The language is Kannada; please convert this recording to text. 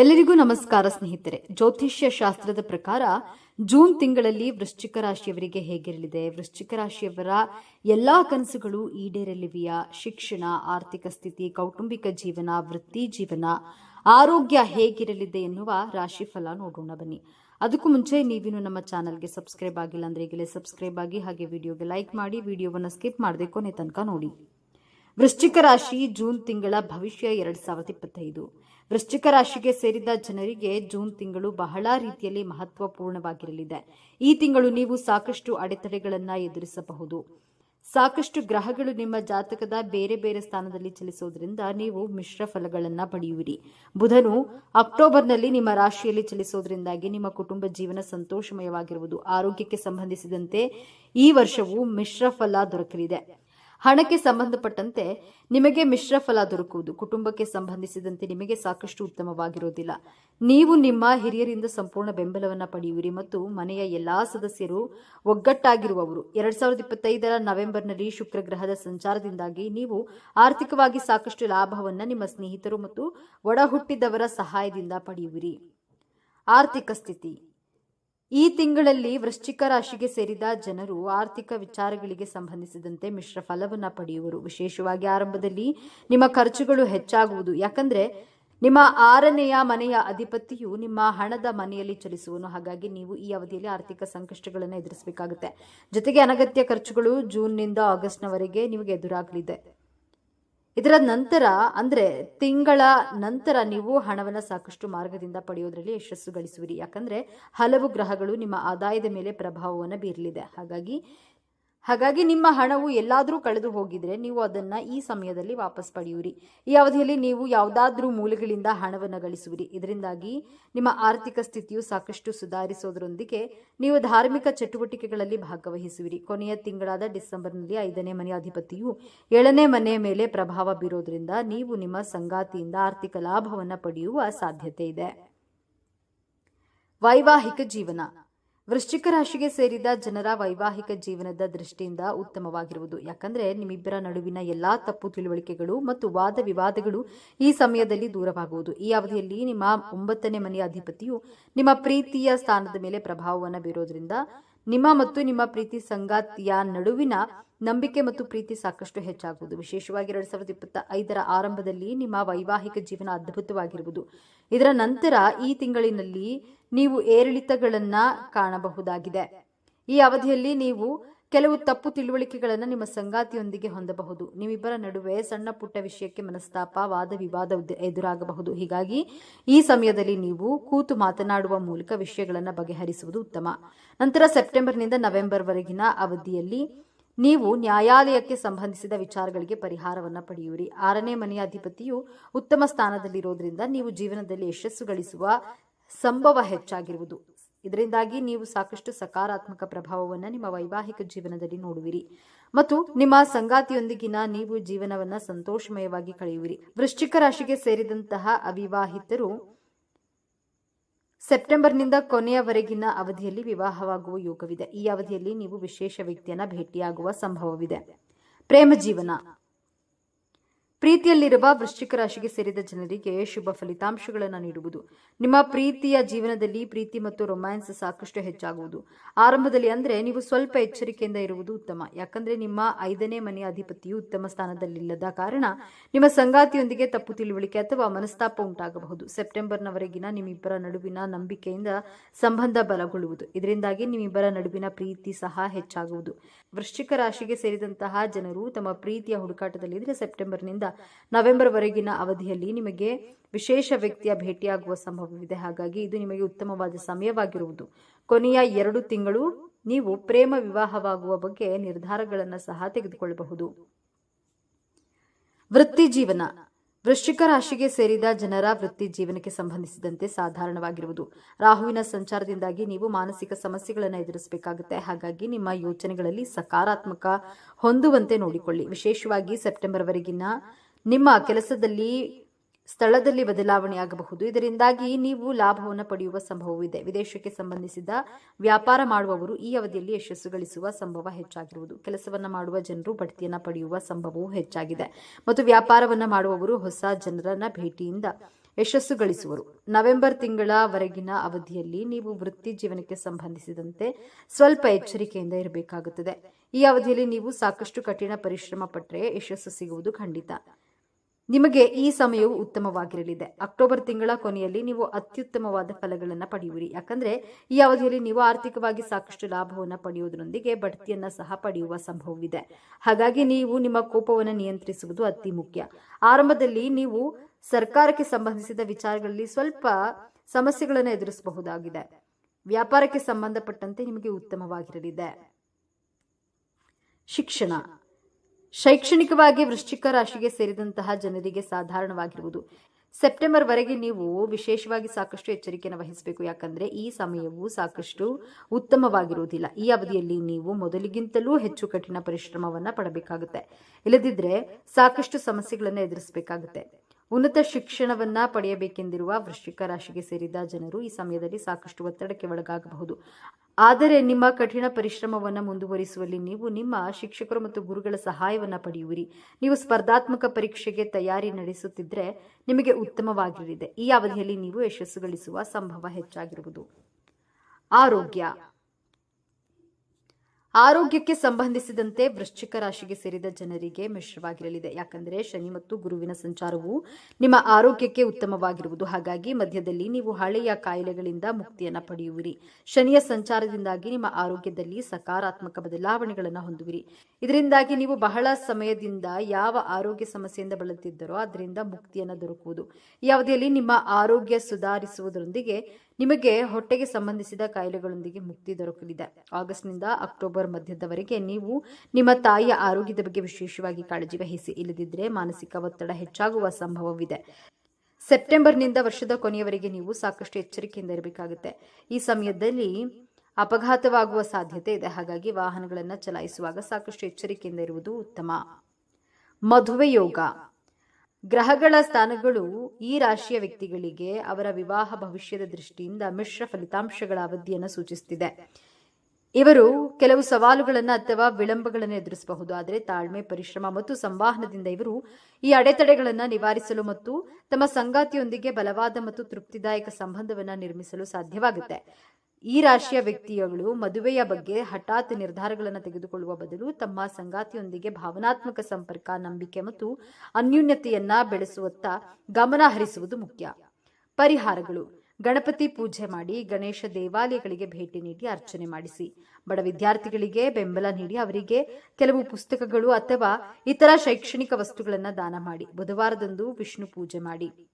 ಎಲ್ಲರಿಗೂ ನಮಸ್ಕಾರ ಸ್ನೇಹಿತರೆ. ಜ್ಯೋತಿಷ್ಯ ಶಾಸ್ತ್ರದ ಪ್ರಕಾರ ಜೂನ್ ತಿಂಗಳಲ್ಲಿ ವೃಶ್ಚಿಕ ರಾಶಿಯವರಿಗೆ ಹೇಗಿರಲಿದೆ? ವೃಶ್ಚಿಕ ರಾಶಿಯವರ ಎಲ್ಲಾ ಕನಸುಗಳು ಈಡೇರಲಿವೆಯಾ? ಶಿಕ್ಷಣ, ಆರ್ಥಿಕ ಸ್ಥಿತಿ, ಕೌಟುಂಬಿಕ ಜೀವನ, ವೃತ್ತಿ ಜೀವನ, ಆರೋಗ್ಯ ಹೇಗಿರಲಿದೆ ಎನ್ನುವ ರಾಶಿಫಲ ನೋಡೋಣ ಬನ್ನಿ. ಅದಕ್ಕೂ ಮುಂಚೆ ನೀವಿನ್ನು ನಮ್ಮ ಚಾನಲ್ಗೆ ಸಬ್ಸ್ಕ್ರೈಬ್ ಆಗಿಲ್ಲ ಅಂದ್ರೆ ಈಗಲೇ ಸಬ್ಸ್ಕ್ರೈಬ್ ಆಗಿ ಹಾಗೆ ವಿಡಿಯೋಗೆ ಲೈಕ್ ಮಾಡಿ, ವಿಡಿಯೋವನ್ನು ಸ್ಕಿಪ್ ಮಾಡದೆ ಕೊನೆ ತನಕ ನೋಡಿ. ವೃಶ್ಚಿಕ ರಾಶಿ ಜೂನ್ ತಿಂಗಳ ಭವಿಷ್ಯ ಎರಡ್ ಸಾವಿರದ ಇಪ್ಪತ್ತೈದು. ವೃಶ್ಚಿಕ ರಾಶಿಗೆ ಸೇರಿದ ಜನರಿಗೆ ಜೂನ್ ತಿಂಗಳು ಬಹಳ ರೀತಿಯಲ್ಲಿ ಮಹತ್ವಪೂರ್ಣವಾಗಿರಲಿದೆ. ಈ ತಿಂಗಳು ನೀವು ಸಾಕಷ್ಟು ಅಡೆತಡೆಗಳನ್ನ ಎದುರಿಸಬಹುದು. ಸಾಕಷ್ಟು ಗ್ರಹಗಳು ನಿಮ್ಮ ಜಾತಕದ ಬೇರೆ ಬೇರೆ ಸ್ಥಾನದಲ್ಲಿ ಚಲಿಸೋದ್ರಿಂದ ನೀವು ಮಿಶ್ರ ಫಲಗಳನ್ನ ಪಡೆಯುವಿರಿ. ಬುಧನು ಅಕ್ಟೋಬರ್ನಲ್ಲಿ ನಿಮ್ಮ ರಾಶಿಯಲ್ಲಿ ಚಲಿಸೋದ್ರಿಂದಾಗಿ ನಿಮ್ಮ ಕುಟುಂಬ ಜೀವನ ಸಂತೋಷಮಯವಾಗಿರುವುದು. ಆರೋಗ್ಯಕ್ಕೆ ಸಂಬಂಧಿಸಿದಂತೆ ಈ ವರ್ಷವು ಮಿಶ್ರ ಫಲ ದೊರಕಲಿದೆ. ಹಣಕ್ಕೆ ಸಂಬಂಧಪಟ್ಟಂತೆ ನಿಮಗೆ ಮಿಶ್ರ ಫಲ ದೊರಕುವುದು. ಕುಟುಂಬಕ್ಕೆ ಸಂಬಂಧಿಸಿದಂತೆ ನಿಮಗೆ ಸಾಕಷ್ಟು ಉತ್ತಮವಾಗಿರುವುದಿಲ್ಲ. ನೀವು ನಿಮ್ಮ ಹಿರಿಯರಿಂದ ಸಂಪೂರ್ಣ ಬೆಂಬಲವನ್ನು ಪಡೆಯುವಿರಿ ಮತ್ತು ಮನೆಯ ಎಲ್ಲಾ ಸದಸ್ಯರು ಒಗ್ಗಟ್ಟಾಗಿರುವವರು. ಎರಡ್ ಸಾವಿರದ ಇಪ್ಪತ್ತೈದರ ನವೆಂಬರ್ನಲ್ಲಿ ಶುಕ್ರ ಗ್ರಹದ ಸಂಚಾರದಿಂದಾಗಿ ನೀವು ಆರ್ಥಿಕವಾಗಿ ಸಾಕಷ್ಟು ಲಾಭವನ್ನು ನಿಮ್ಮ ಸ್ನೇಹಿತರು ಮತ್ತು ಒಡಹುಟ್ಟಿದವರ ಸಹಾಯದಿಂದ ಪಡೆಯುವಿರಿ. ಆರ್ಥಿಕ ಸ್ಥಿತಿ. ಈ ತಿಂಗಳಲ್ಲಿ ವೃಶ್ಚಿಕ ರಾಶಿಗೆ ಸೇರಿದ ಜನರು ಆರ್ಥಿಕ ವಿಚಾರಗಳಿಗೆ ಸಂಬಂಧಿಸಿದಂತೆ ಮಿಶ್ರ ಫಲವನ್ನು ಪಡೆಯುವರು. ವಿಶೇಷವಾಗಿ ಆರಂಭದಲ್ಲಿ ನಿಮ್ಮ ಖರ್ಚುಗಳು ಹೆಚ್ಚಾಗುವುದು. ಯಾಕಂದ್ರೆ ನಿಮ್ಮ ಆರನೆಯ ಮನೆಯ ಅಧಿಪತಿಯು ನಿಮ್ಮ ಹಣದ ಮನೆಯಲ್ಲಿ ಚಲಿಸುವನು. ಹಾಗಾಗಿ ನೀವು ಈ ಅವಧಿಯಲ್ಲಿ ಆರ್ಥಿಕ ಸಂಕಷ್ಟಗಳನ್ನು ಎದುರಿಸಬೇಕಾಗುತ್ತೆ. ಜೊತೆಗೆ ಅನಗತ್ಯ ಖರ್ಚುಗಳು ಜೂನ್ನಿಂದ ಆಗಸ್ಟ್ನವರೆಗೆ ನಿಮಗೆ ಎದುರಾಗಲಿದೆ. ಇದರ ನಂತರ, ಅಂದ್ರೆ ತಿಂಗಳ ನಂತರ ನೀವು ಹಣವನ್ನು ಸಾಕಷ್ಟು ಮಾರ್ಗದಿಂದ ಪಡೆಯೋದ್ರಲ್ಲಿ ಯಶಸ್ಸು ಗಳಿಸುವಿರಿ. ಯಾಕಂದ್ರೆ ಹಲವು ಗ್ರಹಗಳು ನಿಮ್ಮ ಆದಾಯದ ಮೇಲೆ ಪ್ರಭಾವವನ್ನು ಬೀರಲಿದೆ. ಹಾಗಾಗಿ ಹಾಗಾಗಿ ನಿಮ್ಮ ಹಣವು ಎಲ್ಲಾದರೂ ಕಳೆದು ಹೋಗಿದ್ರೆ ನೀವು ಅದನ್ನ ಈ ಸಮಯದಲ್ಲಿ ವಾಪಸ್ ಪಡೆಯುವಿರಿ. ಈ ಅವಧಿಯಲ್ಲಿ ನೀವು ಯಾವುದಾದ್ರೂ ಮೂಲಗಳಿಂದ ಹಣವನ್ನು ಗಳಿಸುವಿರಿ. ಇದರಿಂದಾಗಿ ನಿಮ್ಮ ಆರ್ಥಿಕ ಸ್ಥಿತಿಯು ಸಾಕಷ್ಟು ಸುಧಾರಿಸೋದರೊಂದಿಗೆ ನೀವು ಧಾರ್ಮಿಕ ಚಟುವಟಿಕೆಗಳಲ್ಲಿ ಭಾಗವಹಿಸುವಿರಿ. ಕೊನೆಯ ತಿಂಗಳಾದ ಡಿಸೆಂಬರ್ನಲ್ಲಿ ಐದನೇ ಮನೆಯ ಅಧಿಪತಿಯು ಏಳನೇ ಮನೆಯ ಮೇಲೆ ಪ್ರಭಾವ ಬೀರೋದ್ರಿಂದ ನೀವು ನಿಮ್ಮ ಸಂಗಾತಿಯಿಂದ ಆರ್ಥಿಕ ಲಾಭವನ್ನು ಪಡೆಯುವ ಸಾಧ್ಯತೆ ಇದೆ. ವೈವಾಹಿಕ ಜೀವನ. ವೃಶ್ಚಿಕ ರಾಶಿಗೆ ಸೇರಿದ ಜನರ ವೈವಾಹಿಕ ಜೀವನದ ದೃಷ್ಟಿಯಿಂದ ಉತ್ತಮವಾಗಿರುವುದು. ಯಾಕಂದ್ರೆ ನಿಮ್ಮಿಬ್ಬರ ನಡುವಿನ ಎಲ್ಲಾ ತಪ್ಪು ತಿಳುವಳಿಕೆಗಳು ಮತ್ತು ವಾದ ವಿವಾದಗಳು ಈ ಸಮಯದಲ್ಲಿ ದೂರವಾಗುವುದು. ಈ ಅವಧಿಯಲ್ಲಿ ನಿಮ್ಮ ಒಂಬತ್ತನೇ ಮನೆಯ ಅಧಿಪತಿಯು ನಿಮ್ಮ ಪ್ರೀತಿಯ ಸ್ಥಾನದ ಮೇಲೆ ಪ್ರಭಾವವನ್ನು ಬೀರೋದ್ರಿಂದ ನಿಮ್ಮ ಮತ್ತು ನಿಮ್ಮ ಪ್ರೀತಿ ಸಂಗಾತಿಯ ನಡುವಿನ ನಂಬಿಕೆ ಮತ್ತು ಪ್ರೀತಿ ಸಾಕಷ್ಟು ಹೆಚ್ಚಾಗುವುದು. ವಿಶೇಷವಾಗಿ ಎರಡ್ ಸಾವಿರದ ಇಪ್ಪತ್ತ ಐದರ ಆರಂಭದಲ್ಲಿ ನಿಮ್ಮ ವೈವಾಹಿಕ ಜೀವನ ಅದ್ಭುತವಾಗಿರುವುದು. ಇದರ ನಂತರ ಈ ತಿಂಗಳಿನಲ್ಲಿ ನೀವು ಏರಿಳಿತಗಳನ್ನ ಕಾಣಬಹುದಾಗಿದೆ. ಈ ಅವಧಿಯಲ್ಲಿ ನೀವು ಕೆಲವು ತಪ್ಪು ತಿಳುವಳಿಕೆಗಳನ್ನು ನಿಮ್ಮ ಸಂಗಾತಿಯೊಂದಿಗೆ ಹೊಂದಬಹುದು. ನಿಮ್ಮಿಬ್ಬರ ನಡುವೆ ಸಣ್ಣ ಪುಟ್ಟ ವಿಷಯಕ್ಕೆ ಮನಸ್ತಾಪ, ವಾದ ವಿವಾದ ಎದುರಾಗಬಹುದು. ಹೀಗಾಗಿ ಈ ಸಮಯದಲ್ಲಿ ನೀವು ಕೂತು ಮಾತನಾಡುವ ಮೂಲಕ ವಿಷಯಗಳನ್ನು ಬಗೆಹರಿಸುವುದು ಉತ್ತಮ. ನಂತರ ಸೆಪ್ಟೆಂಬರ್ನಿಂದ ನವೆಂಬರ್ವರೆಗಿನ ಅವಧಿಯಲ್ಲಿ ನೀವು ನ್ಯಾಯಾಲಯಕ್ಕೆ ಸಂಬಂಧಿಸಿದ ವಿಚಾರಗಳಿಗೆ ಪರಿಹಾರವನ್ನು ಪಡೆಯುವಿರಿ. ಆರನೇ ಮನೆಯ ಅಧಿಪತಿಯು ಉತ್ತಮ ಸ್ಥಾನದಲ್ಲಿರೋದ್ರಿಂದ ನೀವು ಜೀವನದಲ್ಲಿ ಯಶಸ್ಸು ಗಳಿಸುವ ಸಂಭವ ಹೆಚ್ಚಾಗಿರುವುದು. ಇದರಿಂದಾಗಿ ನೀವು ಸಾಕಷ್ಟು ಸಕಾರಾತ್ಮಕ ಪ್ರಭಾವವನ್ನು ನಿಮ್ಮ ವೈವಾಹಿಕ ಜೀವನದಲ್ಲಿ ನೋಡುವಿರಿ. ಮತ್ತು ನಿಮ್ಮ ಸಂಗಾತಿಯೊಂದಿಗಿನ ನೀವು ಜೀವನವನ್ನು ಸಂತೋಷಮಯವಾಗಿ ಕಳೆಯುವಿರಿ. ವೃಶ್ಚಿಕ ರಾಶಿಗೆ ಸೇರಿದಂತಹ ಅವಿವಾಹಿತರು ಸೆಪ್ಟೆಂಬರ್ನಿಂದ ಕೊನೆಯವರೆಗಿನ ಅವಧಿಯಲ್ಲಿ ವಿವಾಹವಾಗುವ ಯೋಗವಿದೆ. ಈ ಅವಧಿಯಲ್ಲಿ ನೀವು ವಿಶೇಷ ವ್ಯಕ್ತಿಯನ್ನ ಭೇಟಿಯಾಗುವ ಸಂಭವವಿದೆ. ಪ್ರೇಮ ಜೀವನ. ಪ್ರೀತಿಯಲ್ಲಿರುವ ವೃಶ್ಚಿಕ ರಾಶಿಗೆ ಸೇರಿದ ಜನರಿಗೆ ಶುಭ ಫಲಿತಾಂಶಗಳನ್ನು ನೀಡುವುದು. ನಿಮ್ಮ ಪ್ರೀತಿಯ ಜೀವನದಲ್ಲಿ ಪ್ರೀತಿ ಮತ್ತು ರೊಮ್ಯಾನ್ಸ್ ಸಾಕಷ್ಟು ಹೆಚ್ಚಾಗುವುದು. ಆರಂಭದಲ್ಲಿ ಅಂದರೆ ನೀವು ಸ್ವಲ್ಪ ಎಚ್ಚರಿಕೆಯಿಂದ ಇರುವುದು ಉತ್ತಮ. ಯಾಕಂದರೆ ನಿಮ್ಮ ಐದನೇ ಮನೆಯ ಅಧಿಪತಿಯು ಉತ್ತಮ ಸ್ಥಾನದಲ್ಲಿಲ್ಲದ ಕಾರಣ ನಿಮ್ಮ ಸಂಗಾತಿಯೊಂದಿಗೆ ತಪ್ಪು ತಿಳುವಳಿಕೆ ಅಥವಾ ಮನಸ್ತಾಪ ಉಂಟಾಗಬಹುದು. ಸೆಪ್ಟೆಂಬರ್ನವರೆಗಿನ ನಿಮ್ಮಿಬ್ಬರ ನಡುವಿನ ನಂಬಿಕೆಯಿಂದ ಸಂಬಂಧ ಬಲಗೊಳ್ಳುವುದು. ಇದರಿಂದಾಗಿ ನಿಮ್ಮಿಬ್ಬರ ನಡುವಿನ ಪ್ರೀತಿ ಸಹ ಹೆಚ್ಚಾಗುವುದು. ವೃಶ್ಚಿಕ ರಾಶಿಗೆ ಸೇರಿದಂತಹ ಜನರು ತಮ್ಮ ಪ್ರೀತಿಯ ಹುಡುಕಾಟದಲ್ಲಿದ್ದರೆ ಸೆಪ್ಟೆಂಬರ್ನಿಂದ ನವೆಂಬರ್ವರೆಗಿನ ಅವಧಿಯಲ್ಲಿ ನಿಮಗೆ ವಿಶೇಷ ವ್ಯಕ್ತಿಯ ಭೇಟಿಯಾಗುವ ಸಂಭವವಿದೆ. ಹಾಗಾಗಿ ಇದು ನಿಮಗೆ ಉತ್ತಮವಾದ ಸಮಯವಾಗಿರುವುದು. ಕೊನೆಯ ಎರಡು ತಿಂಗಳು ನೀವು ಪ್ರೇಮ ವಿವಾಹವಾಗುವ ಬಗ್ಗೆ ನಿರ್ಧಾರಗಳನ್ನು ಸಹ ತೆಗೆದುಕೊಳ್ಳಬಹುದು. ವೃತ್ತಿ ಜೀವನ. ವೃಶ್ಚಿಕ ರಾಶಿಗೆ ಸೇರಿದ ಜನರ ವೃತ್ತಿ ಜೀವನಕ್ಕೆ ಸಂಬಂಧಿಸಿದಂತೆ ಸಾಧಾರಣವಾಗಿರುವುದು. ರಾಹುವಿನ ಸಂಚಾರದಿಂದಾಗಿ ನೀವು ಮಾನಸಿಕ ಸಮಸ್ಯೆಗಳನ್ನು ಎದುರಿಸಬೇಕಾಗುತ್ತೆ. ಹಾಗಾಗಿ ನಿಮ್ಮ ಯೋಚನೆಗಳಲ್ಲಿ ಸಕಾರಾತ್ಮಕ ಹೊಂದುವಂತೆ ನೋಡಿಕೊಳ್ಳಿ. ವಿಶೇಷವಾಗಿ ಸೆಪ್ಟೆಂಬರ್ವರೆಗಿನ ನಿಮ್ಮ ಕೆಲಸದಲ್ಲಿ, ಸ್ಥಳದಲ್ಲಿ ಬದಲಾವಣೆಯಾಗಬಹುದು ಇದರಿಂದಾಗಿ ನೀವು ಲಾಭವನ್ನು ಪಡೆಯುವ ಸಂಭವವಿದೆ ವಿದೇಶಕ್ಕೆ ಸಂಬಂಧಿಸಿದ ವ್ಯಾಪಾರ ಮಾಡುವವರು ಈ ಅವಧಿಯಲ್ಲಿ ಯಶಸ್ಸು ಗಳಿಸುವ ಸಂಭವ ಹೆಚ್ಚಾಗಿರುವುದು. ಕೆಲಸವನ್ನು ಮಾಡುವ ಜನರು ಬಡ್ತಿಯನ್ನು ಪಡೆಯುವ ಸಂಭವವೂ ಹೆಚ್ಚಾಗಿದೆ. ಮತ್ತು ವ್ಯಾಪಾರವನ್ನು ಮಾಡುವವರು ಹೊಸ ಜನರನ್ನ ಭೇಟಿಯಿಂದ ಯಶಸ್ಸು ಗಳಿಸುವರು. ನವೆಂಬರ್ ತಿಂಗಳವರೆಗಿನ ಅವಧಿಯಲ್ಲಿ ನೀವು ವೃತ್ತಿ ಜೀವನಕ್ಕೆ ಸಂಬಂಧಿಸಿದಂತೆ ಸ್ವಲ್ಪ ಎಚ್ಚರಿಕೆಯಿಂದ ಇರಬೇಕಾಗುತ್ತದೆ. ಈ ಅವಧಿಯಲ್ಲಿ ನೀವು ಸಾಕಷ್ಟು ಕಠಿಣ ಪರಿಶ್ರಮ ಪಟ್ಟರೆ ಯಶಸ್ಸು ಸಿಗುವುದು ಖಂಡಿತ. ನಿಮಗೆ ಈ ಸಮಯವು ಉತ್ತಮವಾಗಿರಲಿದೆ. ಅಕ್ಟೋಬರ್ ತಿಂಗಳ ಕೊನೆಯಲ್ಲಿ ನೀವು ಅತ್ಯುತ್ತಮವಾದ ಫಲಗಳನ್ನು ಪಡೆಯುವಿರಿ. ಯಾಕಂದ್ರೆ, ಈ ಅವಧಿಯಲ್ಲಿ ನೀವು ಆರ್ಥಿಕವಾಗಿ ಸಾಕಷ್ಟು ಲಾಭವನ್ನು ಪಡೆಯುವುದರೊಂದಿಗೆ ಬಡ್ತಿಯನ್ನು ಸಹ ಪಡೆಯುವ ಸಂಭವವಿದೆ. ಹಾಗಾಗಿ ನೀವು ನಿಮ್ಮ ಕೋಪವನ್ನು ನಿಯಂತ್ರಿಸುವುದು ಅತಿ ಮುಖ್ಯ. ಆರಂಭದಲ್ಲಿ ನೀವು ಸರ್ಕಾರಕ್ಕೆ ಸಂಬಂಧಿಸಿದ ವಿಚಾರಗಳಲ್ಲಿ ಸ್ವಲ್ಪ ಸಮಸ್ಯೆಗಳನ್ನು ಎದುರಿಸಬಹುದಾಗಿದೆ. ವ್ಯಾಪಾರಕ್ಕೆ ಸಂಬಂಧಪಟ್ಟಂತೆ ನಿಮಗೆ ಉತ್ತಮವಾಗಿರಲಿದೆ. ಶಿಕ್ಷಣ. ಶೈಕ್ಷಣಿಕವಾಗಿ ವೃಶ್ಚಿಕ ರಾಶಿಗೆ ಸೇರಿದಂತಹ ಜನರಿಗೆ ಸಾಧಾರಣವಾಗಿರುವುದು. ಸೆಪ್ಟೆಂಬರ್ ವರೆಗೆ ನೀವು ವಿಶೇಷವಾಗಿ ಸಾಕಷ್ಟು ಎಚ್ಚರಿಕೆಯನ್ನು ವಹಿಸಬೇಕು. ಯಾಕಂದ್ರೆ ಈ ಸಮಯವು ಸಾಕಷ್ಟು ಉತ್ತಮವಾಗಿರುವುದಿಲ್ಲ. ಈ ಅವಧಿಯಲ್ಲಿ ನೀವು ಮೊದಲಿಗಿಂತಲೂ ಹೆಚ್ಚು ಕಠಿಣ ಪರಿಶ್ರಮವನ್ನ ಪಡಬೇಕಾಗುತ್ತೆ. ಇಲ್ಲದಿದ್ರೆ ಸಾಕಷ್ಟು ಸಮಸ್ಯೆಗಳನ್ನು ಎದುರಿಸಬೇಕಾಗುತ್ತೆ. ಉನ್ನತ ಶಿಕ್ಷಣವನ್ನ ಪಡೆಯಬೇಕೆಂದಿರುವ ವೃಶ್ಚಿಕ ರಾಶಿಗೆ ಸೇರಿದ ಜನರು ಈ ಸಮಯದಲ್ಲಿ ಸಾಕಷ್ಟು ಒತ್ತಡಕ್ಕೆ ಒಳಗಾಗಬಹುದು. ಆದರೆ ನಿಮ್ಮ ಕಠಿಣ ಪರಿಶ್ರಮವನ್ನು ಮುಂದುವರಿಸುವಲ್ಲಿ ನೀವು ನಿಮ್ಮ ಶಿಕ್ಷಕರು ಮತ್ತು ಗುರುಗಳ ಸಹಾಯವನ್ನು ಪಡೆಯುವಿರಿ. ನೀವು ಸ್ಪರ್ಧಾತ್ಮಕ ಪರೀಕ್ಷೆಗೆ ತಯಾರಿ ನಡೆಸುತ್ತಿದ್ದರೆ ನಿಮಗೆ ಉತ್ತಮವಾಗಿರಲಿದೆ. ಈ ಅವಧಿಯಲ್ಲಿ ನೀವು ಯಶಸ್ಸು ಗಳಿಸುವ ಸಂಭವ ಹೆಚ್ಚಾಗಿರುವುದು. ಆರೋಗ್ಯ. ಆರೋಗ್ಯಕ್ಕೆ ಸಂಬಂಧಿಸಿದಂತೆ ವೃಶ್ಚಿಕ ರಾಶಿಗೆ ಸೇರಿದ ಜನರಿಗೆ ಮಿಶ್ರವಾಗಿರಲಿದೆ. ಯಾಕಂದರೆ ಶನಿ ಮತ್ತು ಗುರುವಿನ ಸಂಚಾರವು ನಿಮ್ಮ ಆರೋಗ್ಯಕ್ಕೆ ಉತ್ತಮವಾಗಿರುವುದು. ಹಾಗಾಗಿ ಮಧ್ಯದಲ್ಲಿ ನೀವು ಹಳೆಯ ಕಾಯಿಲೆಗಳಿಂದ ಮುಕ್ತಿಯನ್ನು ಪಡೆಯುವಿರಿ. ಶನಿಯ ಸಂಚಾರದಿಂದಾಗಿ ನಿಮ್ಮ ಆರೋಗ್ಯದಲ್ಲಿ ಸಕಾರಾತ್ಮಕ ಬದಲಾವಣೆಗಳನ್ನು ಹೊಂದುವಿರಿ. ಇದರಿಂದಾಗಿ ನೀವು ಬಹಳ ಸಮಯದಿಂದ ಯಾವ ಆರೋಗ್ಯ ಸಮಸ್ಯೆಯಿಂದ ಬಳಲುತ್ತಿದ್ದರೋ, ಅದರಿಂದ ಮುಕ್ತಿಯನ್ನು ದೊರಕುವುದು. ಅವಧಿಯಲ್ಲಿ ನಿಮ್ಮ ಆರೋಗ್ಯ ಸುಧಾರಿಸುವುದರೊಂದಿಗೆ ನಿಮಗೆ ಹೊಟ್ಟೆಗೆ ಸಂಬಂಧಿಸಿದ ಕಾಯಿಲೆಗಳೊಂದಿಗೆ ಮುಕ್ತಿ ದೊರಕಲಿದೆ. ಆಗಸ್ಟ್ನಿಂದ ಅಕ್ಟೋಬರ್ ಮಧ್ಯದವರೆಗೆ ನೀವು ನಿಮ್ಮ ತಾಯಿಯ ಆರೋಗ್ಯದ ಬಗ್ಗೆ ವಿಶೇಷವಾಗಿ ಕಾಳಜಿ ವಹಿಸಿ. ಇಲ್ಲದಿದ್ದರೆ ಮಾನಸಿಕ ಒತ್ತಡ ಹೆಚ್ಚಾಗುವ ಸಂಭವವಿದೆ. ಸೆಪ್ಟೆಂಬರ್ನಿಂದ ವರ್ಷದ ಕೊನೆಯವರೆಗೆ ನೀವು ಸಾಕಷ್ಟು ಎಚ್ಚರಿಕೆಯಿಂದ ಇರಬೇಕಾಗುತ್ತೆ. ಈ ಸಮಯದಲ್ಲಿ ಅಪಘಾತವಾಗುವ ಸಾಧ್ಯತೆ ಇದೆ. ಹಾಗಾಗಿ ವಾಹನಗಳನ್ನು ಚಲಾಯಿಸುವಾಗ ಸಾಕಷ್ಟು ಎಚ್ಚರಿಕೆಯಿಂದ ಇರುವುದು ಉತ್ತಮ. ಮದುವೆ ಯೋಗ. ಗ್ರಹಗಳ ಸ್ಥಾನಗಳು ಈ ರಾಶಿಯ ವ್ಯಕ್ತಿಗಳಿಗೆ ಅವರ ವಿವಾಹ ಭವಿಷ್ಯದ ದೃಷ್ಟಿಯಿಂದ ಮಿಶ್ರ ಫಲಿತಾಂಶಗಳ ಅವಧಿಯನ್ನು ಸೂಚಿಸುತ್ತಿದೆ ಇವರು ಕೆಲವು ಸವಾಲುಗಳನ್ನು ಅಥವಾ ವಿಳಂಬಗಳನ್ನು ಎದುರಿಸಬಹುದು. ಆದರೆ ತಾಳ್ಮೆ, ಪರಿಶ್ರಮ ಮತ್ತು ಸಂವಹನದಿಂದ ಇವರು ಈ ಅಡೆತಡೆಗಳನ್ನು ನಿವಾರಿಸಲು ಮತ್ತು ತಮ್ಮ ಸಂಗಾತಿಯೊಂದಿಗೆ ಬಲವಾದ ಮತ್ತು ತೃಪ್ತಿದಾಯಕ ಸಂಬಂಧವನ್ನು ನಿರ್ಮಿಸಲು ಸಾಧ್ಯವಾಗುತ್ತೆ. ಈ ರಾಶಿಯ ವ್ಯಕ್ತಿಗಳು ಮದುವೆಯ ಬಗ್ಗೆ ಹಠಾತ್ ನಿರ್ಧಾರಗಳನ್ನು ತೆಗೆದುಕೊಳ್ಳುವ ಬದಲು ತಮ್ಮ ಸಂಗಾತಿಯೊಂದಿಗೆ ಭಾವನಾತ್ಮಕ ಸಂಪರ್ಕ, ನಂಬಿಕೆ ಮತ್ತು ಅನ್ಯೂನ್ಯತೆಯನ್ನ ಬೆಳೆಸುವತ್ತ ಗಮನ ಹರಿಸುವುದು ಮುಖ್ಯ. ಪರಿಹಾರಗಳು. ಗಣಪತಿ ಪೂಜೆ ಮಾಡಿ ಗಣೇಶ ದೇವಾಲಯಗಳಿಗೆ ಭೇಟಿ ನೀಡಿ ಅರ್ಚನೆ ಮಾಡಿಸಿ. ಬಡ ವಿದ್ಯಾರ್ಥಿಗಳಿಗೆ ಬೆಂಬಲ ನೀಡಿ ಅವರಿಗೆ ಕೆಲವು ಪುಸ್ತಕಗಳು ಅಥವಾ ಇತರ ಶೈಕ್ಷಣಿಕ ವಸ್ತುಗಳನ್ನು ದಾನ ಮಾಡಿ. ಬುಧವಾರದಂದು ವಿಷ್ಣು ಪೂಜೆ ಮಾಡಿ.